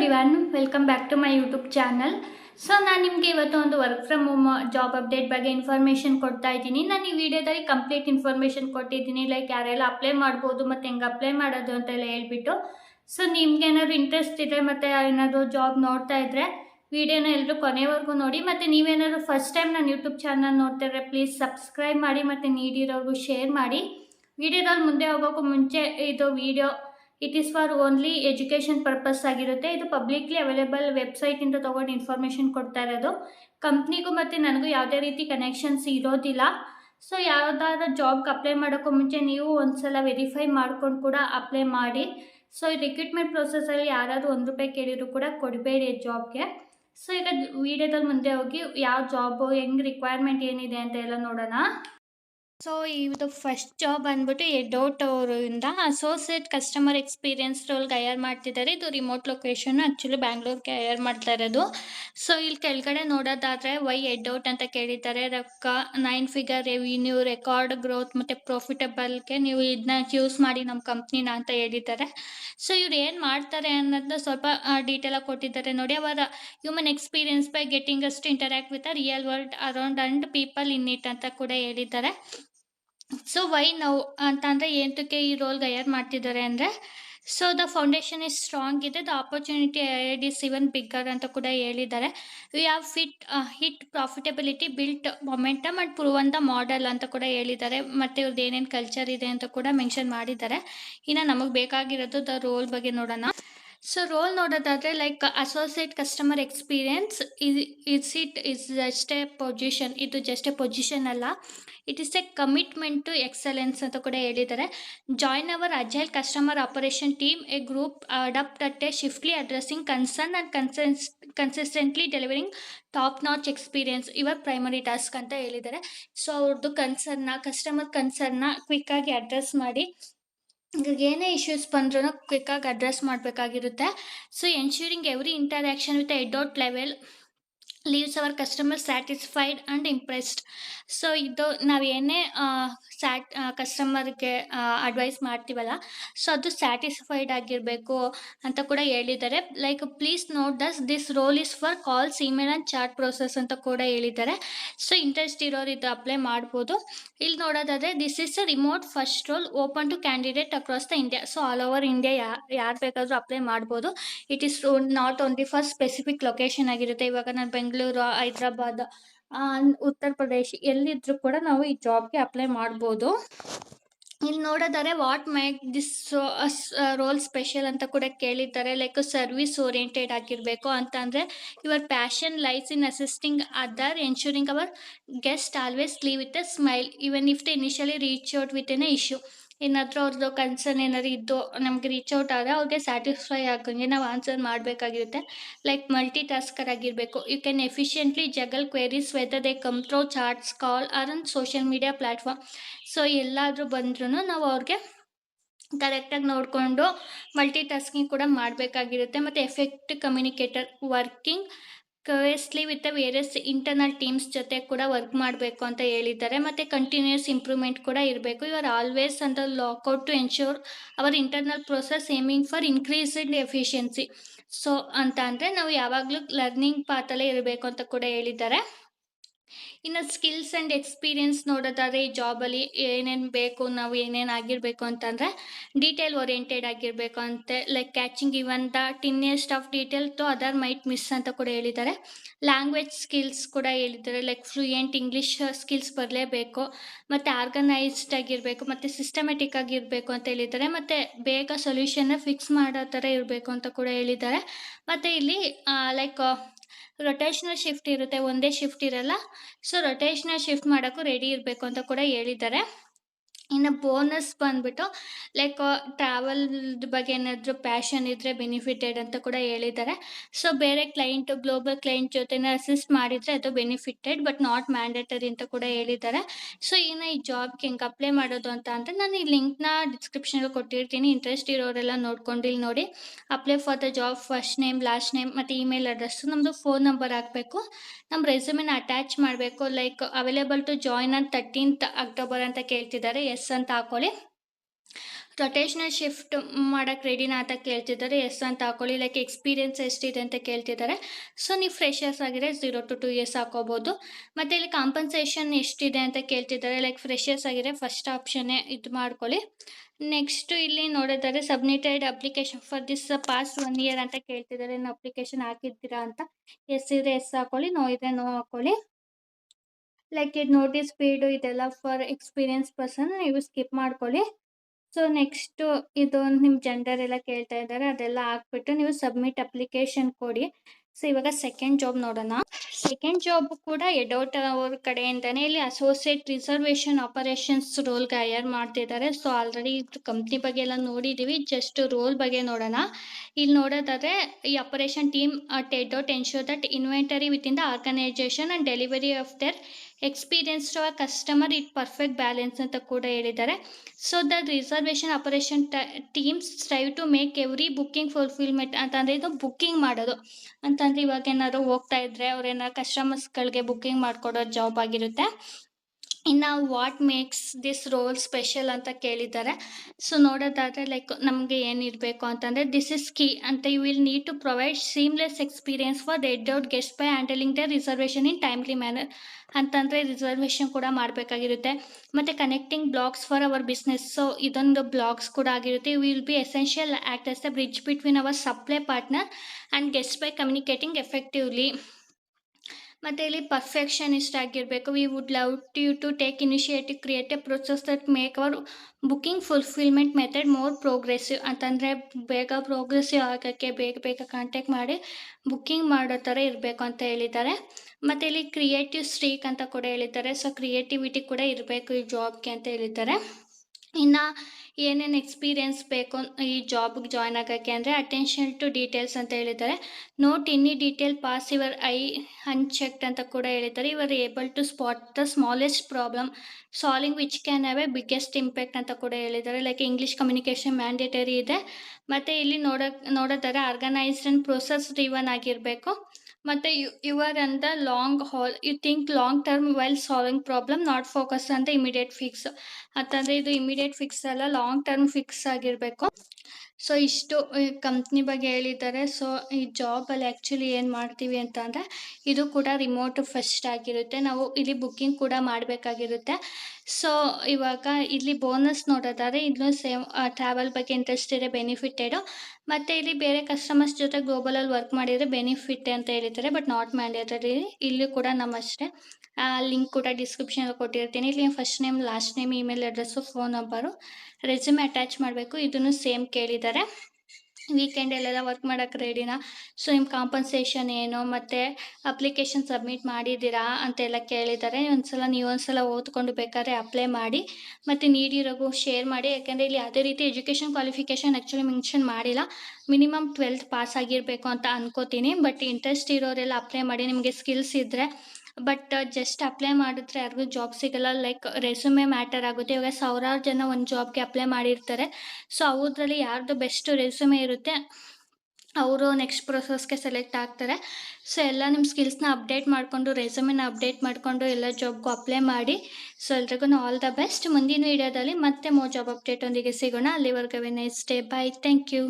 Everyone welcome back to my YouTube channel so ನಾನು ನಿಮಗೆ ಇವತ್ತು ಒಂದು work from home job update ಬಗ್ಗೆ ಇನ್ಫಾರ್ಮೇಷನ್ ಕೊಡ್ತಾ ಇದ್ದೀನಿ. ನಾನು ಈ ವಿಡಿಯೋದಲ್ಲಿ ಕಂಪ್ಲೀಟ್ ಇನ್ಫಾರ್ಮೇಷನ್ ಕೊಟ್ಟಿದ್ದೀನಿ. ಲೈಕ್ ಯಾರೆಲ್ಲ ಅಪ್ಲೈ ಮಾಡ್ಬೋದು ಮತ್ತು ಹೆಂಗೆ ಅಪ್ಲೈ ಮಾಡೋದು ಅಂತೆಲ್ಲ ಹೇಳ್ಬಿಟ್ಟು. ಸೊ ನಿಮ್ಗೆ ಏನಾದ್ರು ಇಂಟ್ರೆಸ್ಟ್ ಇದೆ ಮತ್ತು ಏನಾದರೂ ಜಾಬ್ ನೋಡ್ತಾ ಇದ್ದರೆ ವಿಡಿಯೋನ ಎಲ್ಲರೂ ಕೊನೆವರೆಗೂ ನೋಡಿ. ಮತ್ತು ನೀವೇನಾದ್ರು ಫಸ್ಟ್ ಟೈಮ್ ನಾನು ಯೂಟ್ಯೂಬ್ ಚಾನಲ್ ನೋಡ್ತಾ ಇದ್ರೆ ಪ್ಲೀಸ್ ಸಬ್ಸ್ಕ್ರೈಬ್ ಮಾಡಿ ಮತ್ತು ನೀಡಿರೋರ್ಗು ಶೇರ್ ಮಾಡಿ. ವಿಡಿಯೋದಲ್ಲಿ ಮುಂದೆ ಹೋಗೋಕ್ಕೂ ಮುಂಚೆ ಇದು video it is for only education purpose ಆಗಿರುತ್ತೆ. ಇದು ಪಬ್ಲಿಕ್ಲಿ ಅವೈಲೇಬಲ್ ವೆಬ್ಸೈಟಿಂದ ತಗೊಂಡು ಇನ್ಫಾರ್ಮೇಷನ್ ಕೊಡ್ತಾ ಇರೋದು. ಕಂಪ್ನಿಗೂ ಮತ್ತು ನನಗೂ ಯಾವುದೇ ರೀತಿ ಕನೆಕ್ಷನ್ಸ್ ಇರೋದಿಲ್ಲ. ಸೊ ಯಾವುದಾದ್ರೂ ಜಾಬ್ಗೆ ಅಪ್ಲೈ ಮಾಡೋಕ್ಕೂ ಮುಂಚೆ ನೀವು ಒಂದ್ಸಲ ವೆರಿಫೈ ಮಾಡ್ಕೊಂಡು ಕೂಡ ಅಪ್ಲೈ ಮಾಡಿ. ಸೊ ಈ ರಿಕ್ರೂಟ್ಮೆಂಟ್ ಪ್ರೊಸೆಸಲ್ಲಿ ಯಾರಾದರೂ ಒಂದು ರೂಪಾಯಿ ಕೇಳಿದ್ರು ಕೂಡ ಕೊಡಬೇಡಿ ಜಾಬ್ಗೆ ಸೊ ಈಗ ವಿಡಿಯೋದಲ್ಲಿ ಮುಂದೆ ಹೋಗಿ, ಯಾವ ಜಾಬು ಹೆಂಗೆ ರಿಕ್ವೈರ್ಮೆಂಟ್ ಏನಿದೆ ಅಂತ ಎಲ್ಲ ನೋಡೋಣ. ಸೊ ಇದು ಫಸ್ಟ್ ಜಾಬ್ ಬಂದ್ಬಿಟ್ಟು ಎಡೋಟ್ ಅವರಿಂದ ಅಸೋಸಿಯೇಟ್ ಕಸ್ಟಮರ್ ಎಕ್ಸ್ಪೀರಿಯನ್ಸ್ ರೋಲ್ಗೆ ಹೈಯರ್ ಮಾಡ್ತಿದ್ದಾರೆ. ಇದು ರಿಮೋಟ್ ಲೊಕೇಶನ್ ಆ್ಯಕ್ಚುಲಿ ಬ್ಯಾಂಗ್ಳೂರ್ಗೆ ಹೈಯರ್ ಮಾಡ್ತಾ ಇರೋದು. ಸೊ ಇಲ್ಲಿ ಕೆಳಗಡೆ ನೋಡೋದಾದರೆ ವೈ ಎಡೌಟ್ ಅಂತ ಕೇಳಿದ್ದಾರೆ. ರೊಕ್ಕ nine figure revenue record growth ಮತ್ತು ಪ್ರಾಫಿಟಬಲ್ಗೆ ನೀವು ಇದನ್ನ ಯೂಸ್ ಮಾಡಿ ನಮ್ಮ ಕಂಪ್ನಿನ ಅಂತ ಹೇಳಿದ್ದಾರೆ. ಸೊ ಇವ್ರು ಏನು ಮಾಡ್ತಾರೆ ಅನ್ನೋದನ್ನ ಸ್ವಲ್ಪ ಡೀಟೇಲಾಗಿ ಕೊಟ್ಟಿದ್ದಾರೆ. ನೋಡಿ, ಅವರ ಹ್ಯೂಮನ್ ಎಕ್ಸ್ಪೀರಿಯನ್ಸ್ ಬೈ ಗೆಟಿಂಗ್ ಅಷ್ಟು interact with real world around and people in it ಅಂತ ಕೂಡ ಹೇಳಿದ್ದಾರೆ. ಸೊ ವೈ ನೌ ಅಂತ ಅಂದರೆ ಏನಕ್ಕೆ ಈ ರೋಲ್ ಹೈಯರ್ ಮಾಡ್ತಿದ್ದಾರೆ ಅಂದರೆ so the foundation is strong ಇದೆ the opportunity ahead is even bigger ಅಂತ ಕೂಡ ಹೇಳಿದ್ದಾರೆ. We have fit hit profitability built momentum and proven the model ಅಂತ ಕೂಡ ಹೇಳಿದ್ದಾರೆ. ಮತ್ತು ಇವ್ರದ್ದು ಏನೇನು ಕಲ್ಚರ್ ಇದೆ ಅಂತ ಕೂಡ ಮೆನ್ಷನ್ ಮಾಡಿದ್ದಾರೆ. ಇನ್ನು ನಮಗೆ ಬೇಕಾಗಿರೋದು ದ ರೋಲ್ ಬಗ್ಗೆ ನೋಡೋಣ. ಸೊ ರೋಲ್ ನೋಡೋದಾದರೆ like associate customer experience is it is just a position ಇದು ಜಸ್ಟ್ ಎ ಪೊಸಿಷನ್ ಅಲ್ಲ. It is a commitment to excellence ಅಂತ ಕೂಡ ಹೇಳಿದ್ದಾರೆ. Join our agile customer operation team a group adapt at a swiftly addressing concern and concerns consistently delivering top notch experience ಇವರ್ primary task ಅಂತ ಹೇಳಿದ್ದಾರೆ. So ಅವ್ರದ್ದು ಕನ್ಸರ್ನ customer ಕನ್ಸರ್ನ ಕ್ವಿಕ್ಕಾಗಿ address ಮಾಡಿ. ಇವಾಗ ಏನೇ issues ಬಂದ್ರೂ ಕ್ವಿಕ್ಕಾಗಿ address ಮಾಡಬೇಕಾಗಿರುತ್ತೆ. So ensuring every interaction with ಎಡೌಟ್ level leaves our customer satisfied and impressed so ಇದು ನಾವು ಏನೇ ಸ್ಯಾಟ್ ಕಸ್ಟಮರ್ಗೆ ಅಡ್ವೈಸ್ ಮಾಡ್ತೀವಲ್ಲ ಸೊ ಅದು ಸ್ಯಾಟಿಸ್ಫೈಡ್ ಆಗಿರಬೇಕು ಅಂತ ಕೂಡ ಹೇಳಿದ್ದಾರೆ. Like please note thus this role is for calls email and chat process ಅಂತ ಕೂಡ ಹೇಳಿದ್ದಾರೆ. ಸೊ ಇಂಟ್ರೆಸ್ಟ್ ಇರೋರು ಇದು ಅಪ್ಲೈ ಮಾಡ್ಬೋದು. ಇಲ್ಲಿ ನೋಡೋದಾದರೆ this is a remote first role open to candidate across the India so all over India ಯಾ, ಯಾರು ಬೇಕಾದರೂ ಅಪ್ಲೈ ಮಾಡ್ಬೋದು. It is not only for specific location ಆಗಿರುತ್ತೆ. ಇವಾಗ ನಾನು ಬೆಂಗಳೂರು, ಹೈದ್ರಾಬಾದ್ ಉತ್ತರ ಪ್ರದೇಶ್ ಎಲ್ಲಿದ್ರೂ ಕೂಡ ನಾವು ಈ ಜಾಬ್ಗೆ ಅಪ್ಲೈ ಮಾಡ್ಬೋದು. ಇಲ್ಲಿ ನೋಡೋದಾದ್ರೆ what make this role special ಅಂತ ಕೂಡ ಕೇಳಿದ್ದಾರೆ. ಲೈಕ್ ಸರ್ವಿಸ್ ಓರಿಯೆಂಟೆಡ್ ಆಗಿರಬೇಕು ಅಂತ ಅಂದರೆ your passion life in assisting other ensuring our guest always leave with a smile even if the initially reach out with an issue ಏನಾದರೂ ಅವ್ರದ್ದು concern ಏನಾದ್ರು ಇದ್ದು, ನಮಗೆ ರೀಚ್ ಔಟ್ ಆದರೆ ಅವ್ರಿಗೆ ಸ್ಯಾಟಿಸ್ಫೈ ಆಗಂಗೆ ನಾವು ಆನ್ಸರ್ ಮಾಡಬೇಕಾಗಿರುತ್ತೆ. ಲೈಕ್ ಮಲ್ಟಿ ಟಾಸ್ಕರ್ ಆಗಿರಬೇಕು. You can efficiently juggle queries whether they come through chats call or on social media platform so ಎಲ್ಲಾದರೂ ಬಂದ್ರೂ ನಾವು ಅವ್ರಿಗೆ ಕರೆಕ್ಟಾಗಿ ನೋಡಿಕೊಂಡು ಮಲ್ಟಿ ಟಾಸ್ಕಿಂಗ್ ಕೂಡ ಮಾಡಬೇಕಾಗಿರುತ್ತೆ. ಮತ್ತು effect communicator working cohesively with various internal teams ಜೊತೆ ಕೂಡ ವರ್ಕ್ ಮಾಡಬೇಕು ಅಂತ ಹೇಳಿದ್ದಾರೆ. ಮತ್ತು ಕಂಟಿನ್ಯೂಸ್ ಇಂಪ್ರೂವ್ಮೆಂಟ್ ಕೂಡ ಇರಬೇಕು. ಯು ಆರ್ ಆಲ್ವೇಸ್ ಅಂತ lookout to ensure our internal process aiming for increased efficiency so ಅಂತ ಅಂದರೆ ನಾವು ಯಾವಾಗಲೂ ಲರ್ನಿಂಗ್ ಪಾತಲ್ಲೇ ಇರಬೇಕು ಅಂತ ಕೂಡ ಹೇಳಿದ್ದಾರೆ. ಇನ್ನು ಸ್ಕಿಲ್ಸ್ ಆ್ಯಂಡ್ ಎಕ್ಸ್ಪೀರಿಯನ್ಸ್ ನೋಡೋದಾದರೆ ಈ ಜಾಬಲ್ಲಿ ಏನೇನು ಬೇಕು, ನಾವು ಏನೇನು ಆಗಿರಬೇಕು ಅಂತಂದರೆ ಡೀಟೇಲ್ ಓರಿಯೆಂಟೆಡ್ ಆಗಿರಬೇಕು ಅಂತೆ. Like catching even the tiniest of detail to other might miss ಅಂತ ಕೂಡ ಹೇಳಿದ್ದಾರೆ. ಲ್ಯಾಂಗ್ವೇಜ್ ಸ್ಕಿಲ್ಸ್ ಕೂಡ ಹೇಳಿದ್ದಾರೆ. ಲೈಕ್ ಫ್ಲೂಯೆಂಟ್ ಇಂಗ್ಲೀಷ್ ಸ್ಕಿಲ್ಸ್ ಬರಲೇಬೇಕು. ಮತ್ತು ಆರ್ಗನೈಸ್ಡ್ ಆಗಿರಬೇಕು, ಮತ್ತು ಸಿಸ್ಟಮೆಟಿಕ್ ಆಗಿರಬೇಕು ಅಂತ ಹೇಳಿದ್ದಾರೆ. ಮತ್ತು ಬೇಗ ಸೊಲ್ಯೂಷನ್ನ ಫಿಕ್ಸ್ ಮಾಡೋ ಥರ ಇರಬೇಕು ಅಂತ ಕೂಡ ಹೇಳಿದ್ದಾರೆ. ಮತ್ತು ಇಲ್ಲಿ ಲೈಕ್ ರೊಟೇಷ್ನಲ್ ಶಿಫ್ಟ್ ಇರುತ್ತೆ, ಒಂದೇ ಶಿಫ್ಟ್ ಇರಲ್ಲ. ಸೊ ರೊಟೇಷನಲ್ ಶಿಫ್ಟ್ ಮಾಡೋಕ್ಕೂ ರೆಡಿ ಇರಬೇಕು ಅಂತ ಕೂಡ ಹೇಳಿದ್ದಾರೆ. ಇನ್ನು ಬೋನಸ್ ಬಂದ್ಬಿಟ್ಟು ಲೈಕ್ ಟ್ರಾವೆಲ್ ಬಗ್ಗೆ ಏನಾದರೂ ಪ್ಯಾಷನ್ ಇದ್ದರೆ ಬೆನಿಫಿಟೆಡ್ ಅಂತ ಕೂಡ ಹೇಳಿದ್ದಾರೆ. ಸೊ ಬೇರೆ ಕ್ಲೈಂಟ್ ಗ್ಲೋಬಲ್ ಕ್ಲೈಂಟ್ ಜೊತೆನೇ ಅಸಿಸ್ಟ್ ಮಾಡಿದರೆ ಅದು ಬೆನಿಫಿಟೆಡ್ ಬಟ್ ನಾಟ್ ಮ್ಯಾಂಡೇಟರಿ ಅಂತ ಕೂಡ ಹೇಳಿದ್ದಾರೆ. ಸೊ ಇನ್ನು ಈ ಜಾಬ್ಗೆ ಹೆಂಗೆ ಅಪ್ಲೈ ಮಾಡೋದು ಅಂತ ಅಂದರೆ ನಾನು ಈ ಲಿಂಕ್ನ ಡಿಸ್ಕ್ರಿಪ್ಷನಲ್ಲಿ ಕೊಟ್ಟಿರ್ತೀನಿ. ಇಂಟ್ರೆಸ್ಟ್ ಇರೋರೆಲ್ಲ ನೋಡ್ಕೊಂಡು ಇಲ್ಲಿ ನೋಡಿ. Apply for the job first name last name ಮತ್ತು ಇಮೇಲ್ ಅಡ್ರೆಸ್ಸು ನಮ್ಮದು ಫೋನ್ ನಂಬರ್ ಹಾಕಬೇಕು. ನಮ್ಮ ರೆಸ್ಯೂಮಿನ ಅಟ್ಯಾಚ್ ಮಾಡಬೇಕು. Like available to join on thirteenth October ಅಂತ ಕೇಳ್ತಿದ್ದಾರೆ. ಅಂತ ಹಾಕೊಳ್ಳಿ. ರೊಟೇಷನಲ್ ಶಿಫ್ಟ್ ಮಾಡೋಕ್ಕೆ ರೆಡಿನಾ ಅಂತ ಕೇಳ್ತಿದ್ದಾರೆ. ಎಸ್ ಅಂತ ಹಾಕೊಳ್ಳಿ. ಲೈಕ್ ಎಕ್ಸ್ಪೀರಿಯನ್ಸ್ ಎಷ್ಟಿದೆ ಅಂತ ಕೇಳ್ತಿದ್ದಾರೆ. ಸೊ ನೀವು ಫ್ರೆಶರ್ಸ್ ಆಗಿದ್ರೆ ಝೀರೋ ಟು ಟು ಇಯರ್ಸ್ ಹಾಕೋಬೋದು. ಮತ್ತು ಇಲ್ಲಿ ಕಾಂಪನ್ಸೇಷನ್ ಎಷ್ಟಿದೆ ಅಂತ ಕೇಳ್ತಿದ್ದಾರೆ. ಲೈಕ್ ಫ್ರೆಶರ್ಸ್ ಆಗಿದ್ರೆ ಫಸ್ಟ್ ಆಪ್ಷನ್ನೇ ಇದು ಮಾಡ್ಕೊಳ್ಳಿ. ನೆಕ್ಸ್ಟ್ ಇಲ್ಲಿ ನೋಡಿದರೆ submitted application for this past one year ಅಂತ ಕೇಳ್ತಿದ್ದಾರೆ. ಏನು ಅಪ್ಲಿಕೇಶನ್ ಹಾಕಿದ್ದೀರಾ ಅಂತ? ಎಸ್ ಇದ್ರೆ ಎಸ್ ಹಾಕೊಳ್ಳಿ. ನೋ ಇದ್ರೆ ನೋ ಹಾಕೊಳ್ಳಿ. ಲೈಕ್ ಇದು ನೋಟಿಸ್ ಪೀರಿಯಡ್ ಇದೆಲ್ಲ ಫಾರ್ ಎಕ್ಸ್ಪೀರಿಯನ್ಸ್ ಪರ್ಸನ್ ನೀವು ಸ್ಕಿಪ್ ಮಾಡ್ಕೊಳ್ಳಿ. ಸೊ ನೆಕ್ಸ್ಟು ಇದು ನಿಮ್ಮ ಜೆಂಡರ್ ಎಲ್ಲ ಕೇಳ್ತಾ ಇದ್ದಾರೆ, ಅದೆಲ್ಲ ಹಾಕ್ಬಿಟ್ಟು ನೀವು ಸಬ್ಮಿಟ್ ಅಪ್ಲಿಕೇಶನ್ ಕೊಡಿ. ಸೊ ಇವಾಗ ಸೆಕೆಂಡ್ ಜಾಬ್ ನೋಡೋಣ. ಸೆಕೆಂಡ್ ಜಾಬ್ ಕೂಡ ಎಡೌಟ್ ಅವ್ರ ಕಡೆಯಿಂದನೇ ಇಲ್ಲಿ ಅಸೋಸಿಯೇಟ್ ರಿಸರ್ವೇಷನ್ ಆಪರೇಷನ್ಸ್ ರೋಲ್ಗೆ ಹೈಯರ್ ಮಾಡ್ತಿದ್ದಾರೆ. ಸೊ ಆಲ್ರೆಡಿ ಕಂಪ್ನಿ ಬಗ್ಗೆ ಎಲ್ಲ ನೋಡಿದ್ದೀವಿ ಜಸ್ಟ್ ರೋಲ್ ಬಗ್ಗೆ ನೋಡೋಣ. ಇಲ್ಲಿ ನೋಡೋದಾದ್ರೆ, ಈ operation team at ಎಡೌಟ್ ensure that inventory with in the organization and delivery of their experience to a customer it perfect balance ಅಂತ ಕೂಡ ಹೇಳಿದ್ದಾರೆ. So the reservation operation teams try to make every booking fulfillment ಅಂತಂದರೆ ಇದು booking ಮಾಡೋದು. ಅಂತಂದರೆ ಇವಾಗ ಏನಾದ್ರು ಹೋಗ್ತಾ ಇದ್ರೆ ಅವ್ರು ಕಸ್ಟಮರ್ಸ್ಗಳಿಗೆ ಬುಕ್ಕಿಂಗ್ ಮಾಡಿಕೊಡೋ ಜಾಬ್ ಆಗಿರುತ್ತೆ. ಇನ್ನು what makes this role special ಅಂತ ಕೇಳಿದ್ದಾರೆ. ಸೊ ನೋಡೋದಾದರೆ ಲೈಕ್ ನಮಗೆ ಏನಿರಬೇಕು ಅಂತಂದರೆ ದಿಸ್ ಇಸ್ ಕೀ ಅಂತ you will need to provide seamless experience for dead out guest by handling the reservation in timely manner ಅಂತಂದರೆ ರಿಸರ್ವೇಷನ್ ಕೂಡ ಮಾಡಬೇಕಾಗಿರುತ್ತೆ. ಮತ್ತು connecting blogs for our business so ಇದೊಂದು ಬ್ಲಾಗ್ಸ್ ಕೂಡ ಆಗಿರುತ್ತೆ. Will be essential act as the bridge between our supply partner and guest by communicating effectively ಮತ್ತು ಇಲ್ಲಿ perfectionist ಆಗಿರಬೇಕು. We would love to you to take initiative create a process that make our booking fulfillment method more progressive ಅಂತಂದರೆ ಬೇಗ progressive ಆಗೋಕ್ಕೆ, ಬೇಗ ಬೇಗ contact ಮಾಡಿ booking ಮಾಡೋ ಥರ ಇರಬೇಕು ಅಂತ ಹೇಳಿದ್ದಾರೆ. ಮತ್ತು ಇಲ್ಲಿ ಕ್ರಿಯೇಟಿವ್ ಸ್ಟ್ರೀಕ್ ಅಂತ ಕೂಡ ಹೇಳಿದ್ದಾರೆ. ಸೊ ಕ್ರಿಯೇಟಿವಿಟಿ ಕೂಡ ಇರಬೇಕು ಈ ಜಾಬ್ಗೆ ಅಂತ ಹೇಳಿದ್ದಾರೆ. ಇನ್ನು ಏನೇನು ಎಕ್ಸ್ಪೀರಿಯೆನ್ಸ್ ಬೇಕು ಈ ಜಾಬ್ಗೆ ಜಾಯ್ನ್ ಆಗೋಕ್ಕೆ ಅಂದರೆ ಅಟೆನ್ಷನ್ ಟು ಡೀಟೇಲ್ಸ್ ಅಂತ ಹೇಳಿದ್ದಾರೆ. Note any detail pass your eye unchecked ಅಂತ ಕೂಡ ಹೇಳಿದ್ದಾರೆ. ಇವರ್ able to spot the smallest problem solving which can have a biggest impact ಅಂತ ಕೂಡ ಹೇಳಿದ್ದಾರೆ. ಲೈಕ್ ಇಂಗ್ಲೀಷ್ ಕಮ್ಯುನಿಕೇಷನ್ ಮ್ಯಾಂಡೇಟರಿ ಇದೆ. ಮತ್ತು ಇಲ್ಲಿ ನೋಡೋ, ನೋಡೋದಾರೆ ಆರ್ಗನೈಸ್ಡ್ ಆ್ಯಂಡ್ ಪ್ರೊಸೆಸ್ ಡ್ರಿವನ್ ಆಗಿರಬೇಕು. ಮತ್ತು ಯು, ಯುವರ್ ಅಂತ long haul you think long term well solving problem not focus ಅಂತ ಇಮಿಡಿಯೇಟ್ ಫಿಕ್ಸ್ ಅಂತಂದರೆ ಇದು ಇಮಿಡಿಯೇಟ್ ಫಿಕ್ಸ್ ಅಲ್ಲ ಲಾಂಗ್ ಟರ್ಮ್ ಫಿಕ್ಸ್ ಆಗಿರಬೇಕು. ಸೊ ಇಷ್ಟು ಕಂಪ್ನಿ ಬಗ್ಗೆ ಹೇಳಿದ್ದಾರೆ. ಸೊ ಈ ಜಾಬಲ್ಲಿ ಆ್ಯಕ್ಚುಲಿ ಏನು ಮಾಡ್ತೀವಿ ಅಂತ ಅಂದರೆ, ಇದು ಕೂಡ ರಿಮೋಟ್ ಫಸ್ಟ್ ಆಗಿರುತ್ತೆ. ನಾವು ಇಲ್ಲಿ ಬುಕ್ಕಿಂಗ್ ಕೂಡ ಮಾಡಬೇಕಾಗಿರುತ್ತೆ. ಸೊ ಇವಾಗ ಇಲ್ಲಿ ಬೋನಸ್ ನೋಡೋದಾದರೆ ಇದನ್ನು ಸೇಮ್ ಟ್ರಾವೆಲ್ ಬಗ್ಗೆ ಇಂಟ್ರೆಸ್ಟ್ ಇದೆ ಬೆನಿಫಿಟೆಡು ಮತ್ತು ಇಲ್ಲಿ ಬೇರೆ ಕಸ್ಟಮರ್ಸ್ ಜೊತೆ ಗ್ಲೋಬಲಲ್ಲಿ ವರ್ಕ್ ಮಾಡಿದರೆ ಬೆನಿಫಿಟ್ ಅಂತ ಹೇಳಿದ್ದಾರೆ ಬಟ್ ನಾಟ್ ಮ್ಯಾಂಡೇಟರಿ ಇಲ್ಲಿ ಕೂಡ ನಮ್ಮಷ್ಟೇ. ಲಿಂಕ್ ಕೂಡ ಡಿಸ್ಕ್ರಿಪ್ಷನಲ್ಲಿ ಕೊಟ್ಟಿರ್ತೀನಿ. ಇಲ್ಲಿ first name last name email address phone number resume attach ಮಾಡಬೇಕು. ಇದನ್ನು ಸೇಮ್ ಕೇಳಿದ್ದಾರೆ ವೀಕೆಂಡ್ ಎಲ್ಲೆಲ್ಲ ವರ್ಕ್ ಮಾಡೋಕ್ಕೆ ರೆಡಿನಾ ಸೊ ನಿಮ್ಮ ಕಾಂಪನ್ಸೇಷನ್ ಏನು? ಮತ್ತು ಅಪ್ಲಿಕೇಶನ್ ಸಬ್ಮಿಟ್ ಮಾಡಿದ್ದೀರಾ ಅಂತೆಲ್ಲ ಕೇಳಿದ್ದಾರೆ ಒಂದ್ಸಲ ನೀವು ಒಂದ್ಸಲ ಓದ್ಕೊಂಡು ಬೇಕಾದ್ರೆ ಅಪ್ಲೈ ಮಾಡಿ. ಮತ್ತು ನೀಡಿರೋಗೂ ಶೇರ್ ಮಾಡಿ. ಯಾಕೆಂದರೆ ಇಲ್ಲಿ ಯಾವುದೇ ರೀತಿ ಎಜುಕೇಷನ್ ಕ್ವಾಲಿಫಿಕೇಷನ್ ಆ್ಯಕ್ಚುಲಿ ಮೆನ್ಷನ್ ಮಾಡಿಲ್ಲ. ಮಿನಿಮಮ್ ಟ್ವೆಲ್ತ್ ಪಾಸ್ ಆಗಿರಬೇಕು ಅಂತ ಅನ್ಕೋತೀನಿ. ಬಟ್ ಇಂಟ್ರೆಸ್ಟ್ ಇರೋರೆಲ್ಲ ಅಪ್ಲೈ ಮಾಡಿ. ನಿಮಗೆ ಸ್ಕಿಲ್ಸ್ ಇದ್ದರೆ ಬಟ್ ಜಸ್ಟ್ ಅಪ್ಲೈ ಮಾಡಿದ್ರೆ ಯಾರಿಗೂ ಜಾಬ್ ಸಿಗಲ್ಲ. ಲೈಕ್ ರೆಸ್ಯೂಮೆ ಮ್ಯಾಟರ್ ಆಗುತ್ತೆ. ಇವಾಗ ಸಾವಿರಾರು ಜನ ಒಂದು ಜಾಬ್ಗೆ ಅಪ್ಲೈ ಮಾಡಿರ್ತಾರೆ. ಸೊ ಅವ್ರದ್ರಲ್ಲಿ ಯಾರ್ದು ಬೆಸ್ಟ್ ರೆಸ್ಯೂಮೆ ಇರುತ್ತೆ, ಅವರು ನೆಕ್ಸ್ಟ್ ಪ್ರೊಸೆಸ್ಗೆ ಸೆಲೆಕ್ಟ್ ಆಗ್ತಾರೆ. ಸೊ ಎಲ್ಲ ನಿಮ್ಮ ಸ್ಕಿಲ್ಸ್ನ ಅಪ್ಡೇಟ್ ಮಾಡಿಕೊಂಡು ರೆಸ್ಯೂಮೆನ ಅಪ್ಡೇಟ್ ಮಾಡಿಕೊಂಡು, ಎಲ್ಲ ಜಾಬ್ಗೂ ಅಪ್ಲೈ ಮಾಡಿ. ಸೊ ಎಲ್ರಿಗೂ ಆಲ್ ದ ಬೆಸ್ಟ್ ಮುಂದಿನ ವೀಡಿಯೋದಲ್ಲಿ ಮತ್ತೆ ಮೋ ಜಾಬ್ ಅಪ್ಡೇಟ್ ಒಂದಿಗೆ ಸಿಗೋಣ. ಅಲ್ಲಿವರೆಗೂ nice day bye thank you